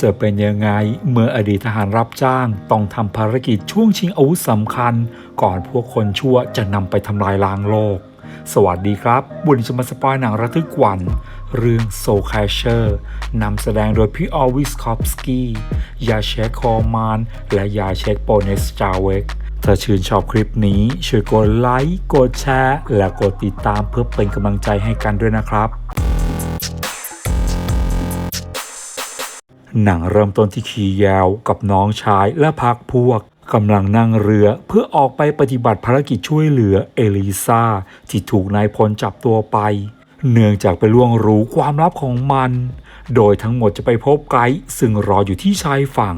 จะเป็นยังไงเมื่ออดีตทหารรับจ้างต้องทำภารกิจช่วงชิงอาวุธสำคัญ ก่อนพวกคนชั่วจะนำไปทำลายล้างโลก สวัสดีครับ บุญจะมาสปอยหนังระทึกวัน เรื่อง Soul Crusher นำแสดงโดยพี่ออวิสคอฟสกี้ยาเชคคอร์มาน และยาเชคโปเนสจาเวกถ้าชื่นชอบคลิปนี้ ช่วยกดไลค์ กดแชร์ และกดติดตามเพื่อเป็นกำลังใจให้กันด้วยนะครับ หนังเริ่มต้นที่คียาวกับน้องชายและพักพวกกำลังนั่งเรือเพื่อออกไปปฏิบัติภารกิจช่วยเหลือเอลิซาที่ถูกนายพลจับตัวไป เนื่องจากไปล่วงรู้ความลับของมัน โดยทั้งหมดจะไปพบไกด์ซึ่งรออยู่ที่ชายฝั่ง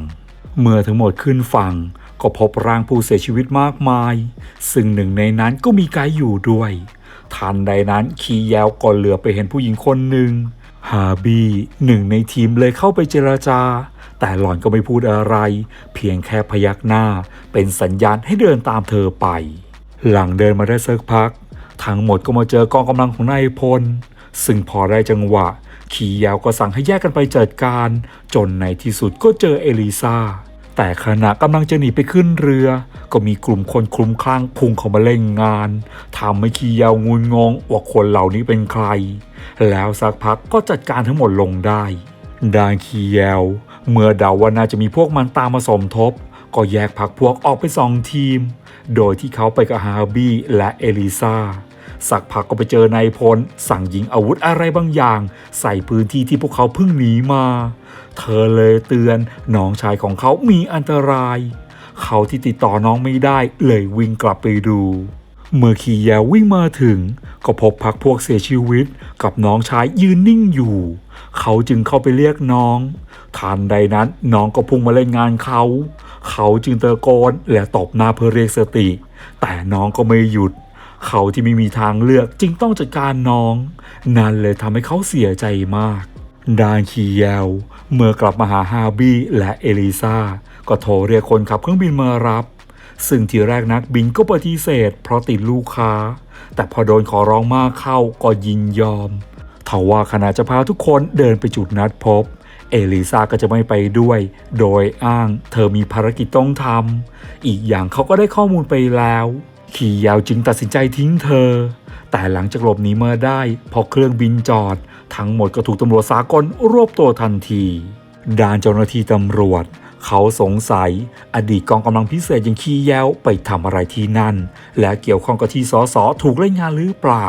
เมื่อทั้งหมดขึ้นฝั่งก็พบร่างผู้เสียชีวิตมากมาย ซึ่งหนึ่งในนั้นก็มีไกด์อยู่ด้วย ทันใดนั้นคีแยวก่อนเรือไปเห็นผู้หญิงคนหนึ่ง ฮาบีหนึ่งในทีมเลยเข้าไปเจราจา แต่หล่อนก็ไม่พูดอะไร เพียงแค่พยักหน้า เป็นสัญญาณให้เดินตามเธอไป หลังเดินมาได้สักพัก ทั้งหมดก็มาเจอกองกำลังของนายพล ซึ่งพอได้จังหวะ ขี่ยาวก็สั่งให้แยกกันไปจัดการ จนในที่สุดก็เจอเอลิซา แต่ขณะกำลังจะหนีไปขึ้นเรือ ก็มีกลุ่มคนคลุมคลั่งพุ่งเข้ามาเล่นงานทำให้ขี่ยาวงุนงงว่าคนเหล่านี้เป็นใคร แล้วสักพักก็จัดการทั้งหมดลงได้ดานคีแยวเมื่อเดาว่าน่าจะมีพวกมันตามมาสมทบ ก็แยกพักพวกออกไปสองทีม โดยที่เขาไปกับฮาร์บี้และเอลิซา สักพักก็ไปเจอนายพลสั่งยิงอาวุธอะไรบางอย่าง ใส่พื้นที่ที่พวกเขาเพิ่งหนีมา เธอเลยเตือนน้องชายของเขามีอันตราย เขาที่ติดต่อน้องไม่ได้เลยวิ่งกลับไปดูเมื่อขี่แยววิ่งมาถึง ก็พบพักพวกเสียชีวิตกับน้องชายยืนนิ่งอยู่ เขาจึงเข้าไปเรียกน้อง ทันใดนั้นน้องก็พุ่งมาเล่นงานเขา เขาจึงตะโกนและตบหน้าเพื่อเรียกสติ แต่น้องก็ไม่หยุด เขาที่ไม่มีทางเลือกจึงต้องจัดการน้อง นั่นเลยทำให้เขาเสียใจมาก ดานคีแยวเมื่อกลับมาหาฮาบี้และเอลิซาก็โทรเรียกคนขับเครื่องบินมารับ ซึ่งทีแรกนักบินก็ปฏิเสธ เพราะติดลูกค้า แต่พอโดนขอร้องมากเข้าก็ยินยอมทว่าขณะจะพาทุกคนเดินไปจุดนัดพบเอลิซาก็จะไม่ไปด้วย โดยอ้างเธอมีภารกิจต้องทำ อีกอย่างเขาก็ได้ข้อมูลไปแล้ว ขี่ยาวจึงตัดสินใจทิ้งเธอ แต่หลังจากหลบหนีมาได้ พอเครื่องบินจอด ทั้งหมดก็ถูกตำรวจสากลรวบตัวทันทีด้านเจ้าหน้าที่ตำรวจ เขาสงสัย อดีตกองกำลังพิเศษย่างขี้แย้วไปทำอะไรที่นั่น และเกี่ยวข้องกับที่สสถูกเล่นงานหรือเปล่า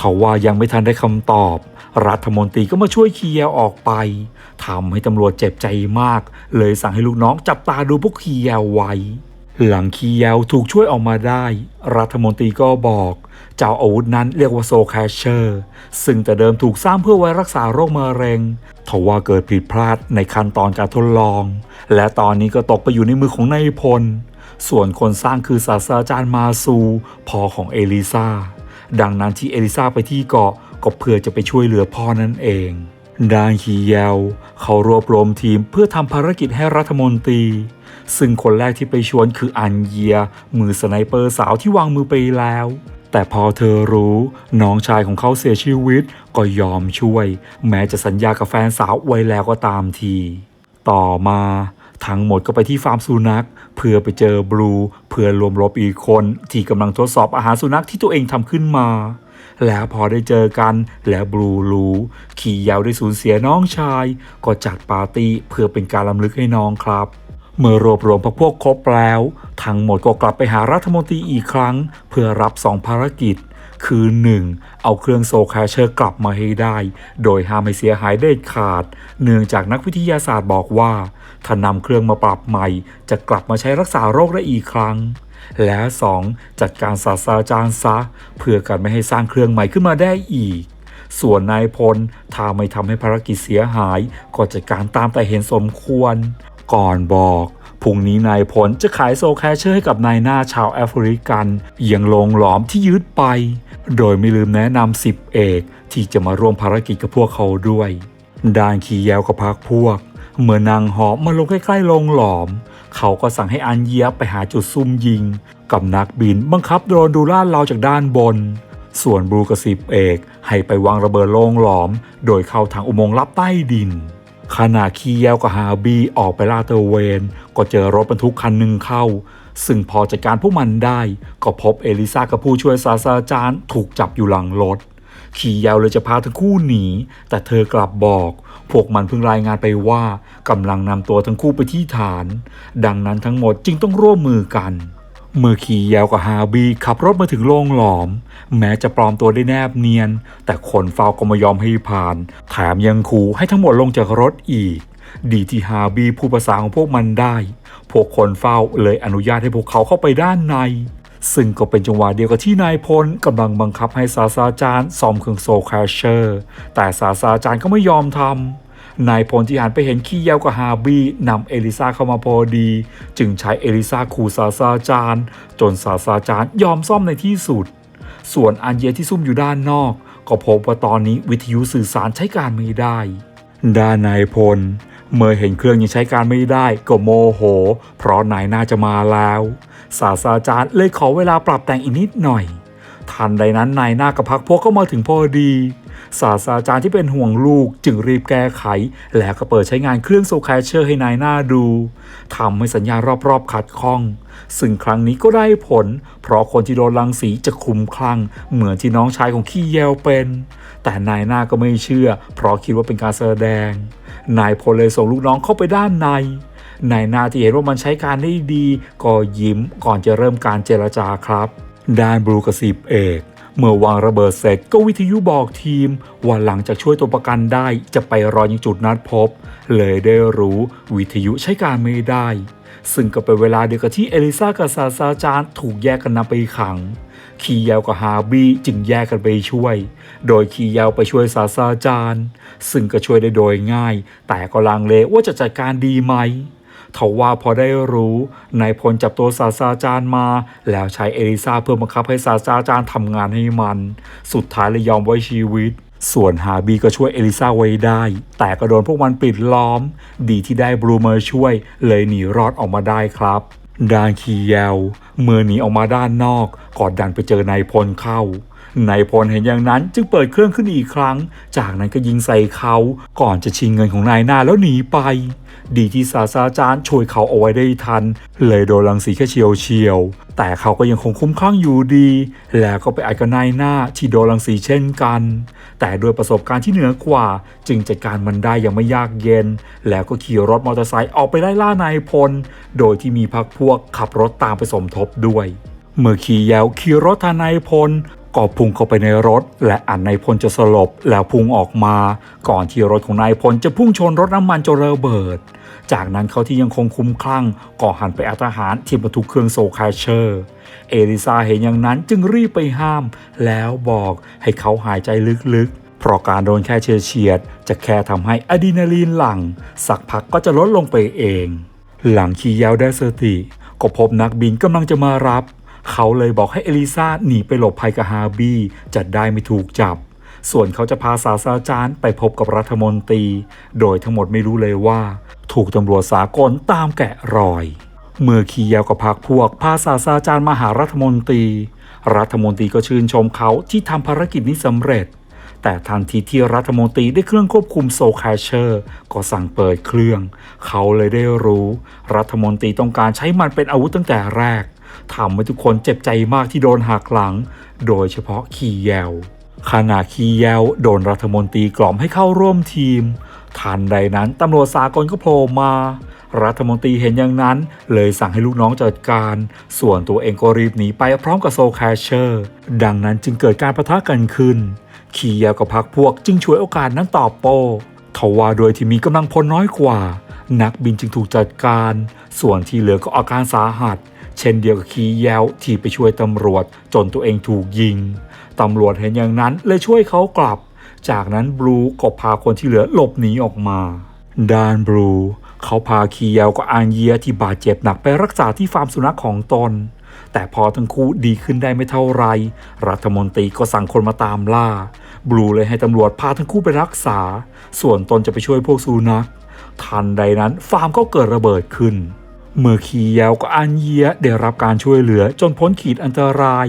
ทว่ายังไม่ทันได้คำตอบ รัฐมนตรีก็มาช่วยคีแยวออกไปทำให้ตำรวจเจ็บใจมาก เลยสั่งให้ลูกน้องจับตาดูพวกคีแยวไว้ หลังคีแยวถูกช่วยออกมาได้ รัฐมนตรีก็บอก เจ้าอาวุธนั้นเรียกว่าโซแคชเชอร์ ซึ่งแต่เดิมถูกสร้างเพื่อไว้รักษาโรคมะเร็งทว่าเกิดผิดพลาดในขั้นตอนการทดลอง และตอนนี้ก็ตกไปอยู่ในมือของนายพล ส่วนคนสร้างคือศาสตราจารย์มาซูพ่อของเอลิซาดังนั้นที่เอลิซาไปที่เกาะก็เพื่อจะไปช่วยเหลือพ่อนั่นเอง ดางฮีเยลเขารวบรวมทีมเพื่อทำภารกิจให้รัฐมนตรี ซึ่งคนแรกที่ไปชวนคืออันเยีย มือสไนเปอร์สาวที่วางมือไปแล้ว แต่พอเธอรู้น้องชายของเขาเสียชีวิตก็ยอมช่วย แม้จะสัญญากับแฟนสาวไว้แล้วก็ตามที ต่อมาทั้งหมดก็ไปที่ฟาร์มสุนัข เพื่อไปเจอบลูเพื่อรวมรบอีกคนที่กำลังทดสอบอาหารสุนัขที่ตัวเองทำขึ้นมา แล้วพอได้เจอกันและบลูรู้ขี่ยาวได้สูญเสียน้องชาย ก็จัดปาร์ตี้เพื่อเป็นการลำลึกให้น้องครับเมื่อรวบรวมพวกพวกครบแล้ว ทั้งหมดก็กลับไปหารัฐมนตรีอีกครั้ง เพื่อรับสองภารกิจ คือ 1. เอาเครื่องโซคชเชอร์กลับมาให้ได้ โดยห้ามให้เสียหายเด็ดขาด เนื่องจากนักวิทยาศาสตร์บอกว่า ถ้านำเครื่องมาปรับใหม่ จะกลับมาใช้รักษาโรคได้อีกครั้ง และ 2. จัดการศาสตราจารย์ซะ เพื่อกันไม่ให้สร้างเครื่องใหม่ขึ้นมาได้อีก ส่วนนายพลถ้าไม่ทำให้ภารกิจเสียหาย ก็จัดการตามแต่เห็นสมควร ก่อนบอกพรุ่งนี้นายพลจะขายโซแคชเชอร์ให้กับนายหน้าชาวแอฟริกันยังลงหลอมที่ยึดไป โดยไม่ลืมแนะนำสิบเอกที่จะมาร่วมภารกิจกับพวกเขาด้วยด้านขี่แยวกับพักพวก เมื่อนางหอมมาลงใกล้ๆลงหลอม เขาก็สั่งให้อันเยียบไปหาจุดซุ่มยิง กับนักบินบังคับโดรนดูลาดเราจากด้านบน ส่วนบลูกสิบเอกให้ไปวางระเบิดโลงหลอม โดยเข้าทางอุโมงค์ลับใต้ดิน ขณะคีแยวกับฮาบีออกไปลาดตระเวน ก็เจอรถบรรทุกคันหนึ่งเข้า ซึ่งพอจัดการพวกมันได้ ก็พบเอลิซากับผู้ช่วยศาสตราจารย์ถูกจับอยู่หลังรถ ขี่ยาวเลยจะพาทั้งคู่หนี แต่เธอกลับบอก พวกมันเพิ่งรายงานไปว่ากำลังนำตัวทั้งคู่ไปที่ฐาน ดังนั้นทั้งหมดจึงต้องร่วมมือกันเมื่อขี่ยาวกับฮาบีขับรถมาถึงโรงหลอม แม้จะปลอมตัวได้แนบเนียน แต่คนเฝ้าก็ไม่ยอมให้ผ่าน แถมยังขู่ให้ทั้งหมดลงจากรถอีก ดีที่ฮาบีพูดภาษาของพวกมันได้ พวกคนเฝ้าเลยอนุญาตให้พวกเขาเข้าไปด้านใน ซึ่งก็เป็นจังหวะเดียวกับที่นายพลกำลังบังคับให้ศาสตราจารย์ซ่อมเครื่องโซลแคชเชอร์ แต่ศาสตราจารย์ก็ไม่ยอมทำนายพลที่หันไปเห็นขี้เยากับฮาบีนำเอลิซาเข้ามาพอดี จึงใช้เอลิซาขู่ศาสตราจารย์จนศาสตราจารย์ยอมซ่อมในที่สุด ส่วนอันเยที่ซุ่มอยู่ด้านนอก ก็พบว่าตอนนี้วิทยุสื่อสารใช้การไม่ได้ด้านนายพล เมื่อเห็นเครื่องยังใช้การไม่ได้ก็โมโห เพราะนายน่าจะมาแล้ว ศาสตราจารย์เลยขอเวลาปรับแต่งอีกนิดหน่อย ทันใดนั้นนายหน้ากับพักพวกก็มาถึงพอดี ศาสตราจารย์ที่เป็นห่วงลูกจึงรีบแก้ไข แล้วก็เปิดใช้งานเครื่องโซแคชเชอร์ให้นายหน้าดูทำให้สัญญาณรอบๆขัดข้อง ซึ่งครั้งนี้ก็ได้ผล เพราะคนที่โดนรังสีจะคลุมคลั่ง เหมือนที่น้องชายของขี้แยวเป็น แต่นายหน้าก็ไม่เชื่อ เพราะคิดว่าเป็นการแสดง นายพลเลยส่งลูกน้องเข้าไปด้านใน นายหน้าที่เห็นว่ามันใช้การได้ดี ก็ยิ้มก่อนจะเริ่มการเจรจาครับด้านบลูกับสิบเอกเมื่อวางระเบิดเสร็จก็วิทยุบอกทีม ว่าหลังจากช่วยตัวประกันได้จะไปรอยังจุดนัดพบ เลยได้รู้วิทยุใช้การไม่ได้ ซึ่งก็เป็นเวลาเดียวกับที่เอลิซากับซาซาจานถูกแยกกันนำไปขัง คียาวกับฮาบีจึงแยกกันไปช่วย โดยคียาวไปช่วยซาซาจานซึ่งก็ช่วยได้โดยง่าย แต่ก็ลังเลว่าจะจัดการดีไหมทว่าพอได้รู้นายพลจับตัวศาสตราจารย์มา แล้วใช้เอลิซาเพื่อบังคับให้ศาสตราจารย์ทำงานให้มัน สุดท้ายเลยยอมไว้ชีวิต ส่วนฮาบีก็ช่วยเอลิซาไว้ได้ แต่ก็โดนพวกมันปิดล้อม ดีที่ได้บรูเมอร์ช่วย เลยหนีรอดออกมาได้ครับดานคีเยลเมื่อหนีออกมาด้านนอกก็ดันไปเจอนายพลเข้า นายพลเห็นอย่างนั้นจึงเปิดเครื่องขึ้นอีกครั้ง จากนั้นก็ยิงใส่เขาก่อนจะชิงเงินของนายหน้าแล้วหนีไป ดีที่ศาสตราจารย์ช่วยเขาเอาไว้ได้ทัน เลยโดนรังสีแค่เฉียวเฉียว แต่เขาก็ยังคงคุ้มคลั่งอยู่ดี แล้วก็ไปอัดกับนายหน้าที่โดนรังสีเช่นกัน แต่ด้วยประสบการณ์ที่เหนือกว่า จึงจัดการมันได้อย่างไม่ยากเย็น แล้วก็ขี่รถมอเตอร์ไซค์ออกไปไล่ล่านายพล โดยที่มีพักพวกขับรถตามไปสมทบด้วยเมื่อขี่แยวขี่รถทานายพล ก็พุ่งเข้าไปในรถ และอันนายพลจะสลบแล้วพุ่งออกมา ก่อนที่รถของนายพลจะพุ่งชนรถน้ำมันจนระเบิด จากนั้นเขาที่ยังคงคุ้มคลั่งก็หันไปอาทหารที่บรรทุกเครื่องโซคาเชอร์ เอลิซาเห็นอย่างนั้นจึงรีบไปห้าม แล้วบอกให้เขาหายใจลึกๆเพราะการโดนแค่เฉียดจะแค่ทำให้อะดรีนาลีนหลั่ง สักพักก็จะลดลงไปเอง หลังขี่ยาวได้สติ ก็พบนักบินกำลังจะมารับ เขาเลยบอกให้เอลิซาหนีไปหลบภัยกับฮาบีจะได้ไม่ถูกจับ ส่วนเขาจะพาศาสตราจารย์ไปพบกับรัฐมนตรี โดยทั้งหมดไม่รู้เลยว่า ถูกตำรวจสากลตามแกะรอย เมื่อขี่ยาวกับพักพวกพาศาสตราจารย์มาหารัฐมนตรี รัฐมนตรีก็ชื่นชมเขาที่ทำภารกิจนี้สำเร็จ แต่ทันทีที่รัฐมนตรีได้เครื่องควบคุมโซลแคชเชอร์ ก็สั่งเปิดเครื่อง เขาเลยได้รู้ รัฐมนตรีต้องการใช้มันเป็นอาวุธตั้งแต่แรก ทำให้ทุกคนเจ็บใจมากที่โดนหักหลัง โดยเฉพาะคีแยวขณะคีแยวโดนรัฐมนตรีกล่อมให้เข้าร่วมทีม ทันใดนั้นตำรวจสากลก็โผล่มา รัฐมนตรีเห็นอย่างนั้น เลยสั่งให้ลูกน้องจัดการ ส่วนตัวเองก็รีบหนีไปพร้อมกับโซแคชเชอร์ ดังนั้นจึงเกิดการประทะกันขึ้นขี่ยวกับพักพวกจึงช่วยโอกาสนั้นตอบโต้ทว่าโดยที่มีกำลังพลน้อยกว่า นักบินจึงถูกจัดการ ส่วนที่เหลือก็อาการสาหัส ช่นเดียวกับขี่ยาวที่ไปช่วยตำรวจจนตัวเองถูกยิง ตำรวจเห็นอย่างนั้นเลยช่วยเขากลับ จากนั้นบลูก็พาคนที่เหลือหลบหนีออกมาด้านบลูเขาพาคีเยลกับอานเยียที่บาดเจ็บหนักไปรักษาที่ฟาร์มสุนัขของตน แต่พอทั้งคู่ดีขึ้นได้ไม่เท่าไร รัฐมนตรีก็สั่งคนมาตามล่า บลูเลยให้ตำรวจพาทั้งคู่ไปรักษา ส่วนตนจะไปช่วยพวกสุนัขทันใดนั้นฟาร์มก็เกิดระเบิดขึ้น เมื่อคีเยลกับอันเยียได้รับการช่วยเหลือจนพ้นขีดอันตราย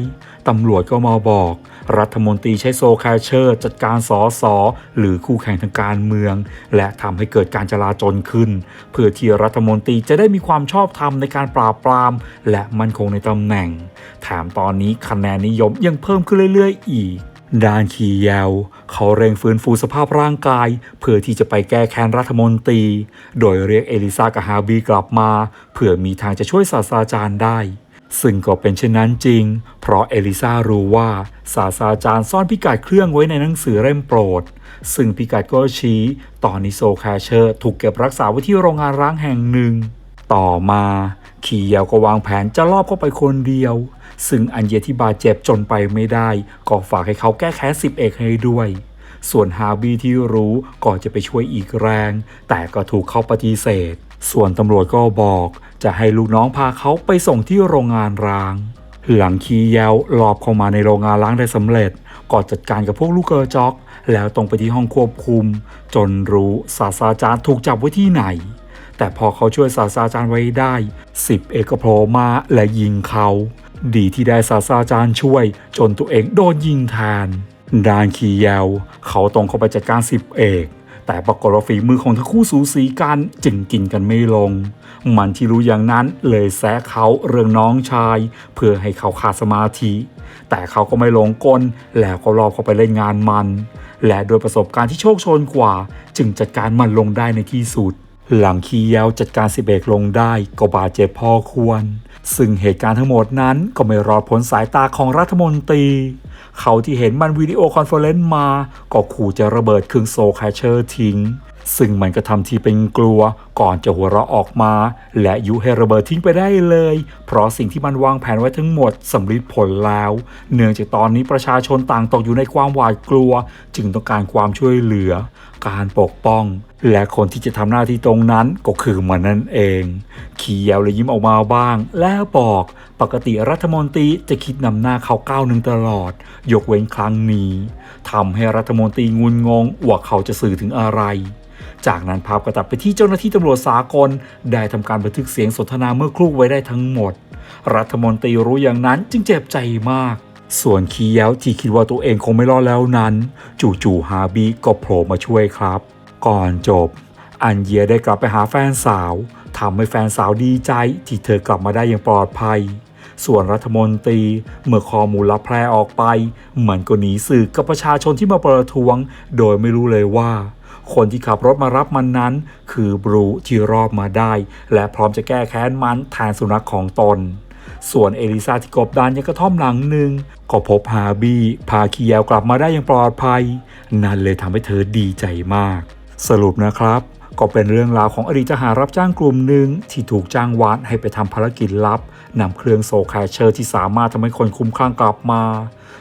ตำรวจก็มาบอก รัฐมนตรีใช้โซคชเชอร์ จัดการสอสอหรือคู่แข่งทางการเมือง และทำให้เกิดการจลาจลขึ้น เพื่อที่รัฐมนตรีจะได้มีความชอบธรรมในการปราบปราม และมั่นคงในตำแหน่ง แถมตอนนี้คะแนนนิยมยังเพิ่มขึ้นเรื่อย ๆ อีก ด้านคีเยาวเขาเร่งฟื้นฟูสภาพร่างกาย เพื่อที่จะไปแก้แค้นรัฐมนตรี โดยเรียกเอลิซากับฮาบีกลับมา เพื่อมีทางจะช่วยศาสตราจารย์ได้ ซึ่งก็เป็นเช่นนั้นจริง เพราะเอลิซารู้ว่าศาสตราจารย์ซ่อนพิกัดเครื่องไว้ในหนังสือเล่มโปรด ซึ่งพิกัดก็ชี้ ตอนนี้โซคชเชอร์ถูกเก็บรักษาไว้ที่โรงงานร้างแห่งหนึ่ง ต่อมา ขี่ยาวก็วางแผนจะลอบเข้าไปคนเดียว ซึ่งอันเยที่บาดเจ็บจนไปไม่ได้ ก็ฝากให้เขาแก้แค้นสิบเอกให้ด้วย ส่วนฮาบีที่รู้ก็จะไปช่วยอีกแรง แต่ก็ถูกเขาปฏิเสธ ส่วนตำรวจก็บอกจะให้ลูกน้องพาเขาไปส่งที่โรงงานร้าง หลังคีแยวลอบเข้ามาในโรงงานล้างได้สำเร็จก็จัดการกับพวกลูกเกอร์จ็อก แล้วตรงไปที่ห้องควบคุม จนรู้ศาสตราจารย์ถูกจับไว้ที่ไหน แต่พอเขาช่วยศาสตราจารย์ไว้ได้สิบเอกโผล่มาและยิงเขา ดีที่ได้ศาสตราจารย์ช่วย จนตัวเองโดนยิงแทนดานคีแยวเขาตรงเข้าไปจัดการสิบเอกแต่ปรากฏว่าฝีมือของทั้งคู่สูสีกันจึงกินกันไม่ลง มันที่รู้อย่างนั้นเลยแซะเขาเรื่องน้องชาย เพื่อให้เขาขาดสมาธิ แต่เขาก็ไม่หลงกลแล้วก็รอบเข้าไปเล่นงานมัน และโดยประสบการณ์ที่โชคชนกว่า จึงจัดการมันลงได้ในที่สุด หลังคียาวจัดการสิเอกลงได้ก็บาดเจ็บพอควร ซึ่งเหตุการณ์ทั้งหมดนั้นก็ไม่รอดพ้นสายตาของรัฐมนตรี เขาที่เห็นมันวิดีโอคอนเฟอเรนซ์มา ก็ขู่จะระเบิดเครื่องโซคชเชอร์ทิ้ง ซึ่งมันก็ทำทีเป็นกลัวก่อนจะหัวเราะออกมา และยุให้ระเบิดทิ้งไปได้เลย เพราะสิ่งที่มันวางแผนไว้ทั้งหมดสำลิดผลแล้ว เนื่องจากตอนนี้ประชาชนต่างตกอยู่ในความหวาดกลัว จึงต้องการความช่วยเหลือ การปกป้อง และคนที่จะทำหน้าที่ตรงนั้นก็คือมันนั่นเองขี่ยวเลยยิ้มออกมาบ้าง แล้วบอกปกติรัฐมนตรีจะคิดนำหน้าเขาก้าวหนึ่งตลอด ยกเว้นครั้งนี้ทำให้รัฐมนตรีงุนงงว่าเขาจะสื่อถึงอะไร จากนั้นภาพก็ตัดไปที่เจ้าหน้าที่ตำรวจสากล ได้ทำการบันทึกเสียงสนทนาเมื่อครู่ไว้ได้ทั้งหมด รัฐมนตรีรู้อย่างนั้นจึงเจ็บใจมากส่วนคีเย้วที่คิดว่าตัวเองคงไม่รอดแล้วนั้น จู่ๆฮาบีก็โผล่มาช่วยครับ ก่อนจบ อันเยียได้กลับไปหาแฟนสาวทำให้แฟนสาวดีใจที่เธอกลับมาได้อย่างปลอดภัย ส่วนรัฐมนตรีเมื่อข้อมูลลับแพร่ออกไปมือนก็หนีสื่อกับประชาชนที่มาประท้วง โดยไม่รู้เลยว่า คนที่ขับรถมารับมันนั้น คือบรูที่รอบมาได้ และพร้อมจะแก้แค้นมันแทนสุนัขของตนส่วนเอลิซาที่กบดานยังกระท่อมหลังหนึ่ง ก็พบฮาบี้พาคียวกลับมาได้อย่างปลอดภัย นั่นเลยทำให้เธอดีใจมาก สรุปนะครับ ก็เป็นเรื่องราวของอดีตทหารรับจ้างกลุ่มหนึ่งที่ถูกจ้างวานให้ไปทำภารกิจลับนำเครื่องโซคชเชอร์ที่สามารถทำให้คนคุ้มคลั่งกลับมา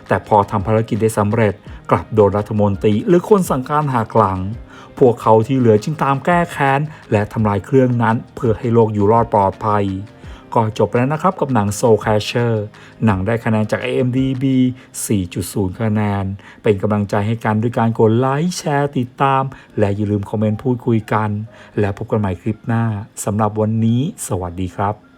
แต่พอทำภารกิจได้สำเร็จ กลับโดนรัฐมนตรีหรือคนสั่งการหักหลัง พวกเขาที่เหลือจึงตามแก้แค้น และทำลายเครื่องนั้นเพื่อให้โลกอยู่รอดปลอดภัย ก็จบแล้วนะครับกับหนัง Soul Catcher หนังได้คะแนนจาก AMDB 4.0 คะแนน เป็นกำลังใจให้กันด้วยการกดไลค์แชร์ติดตาม และอย่าลืมคอมเมนต์พูดคุยกัน และพบกันใหม่คลิปหน้าสำหรับวันนี้ สวัสดีครับ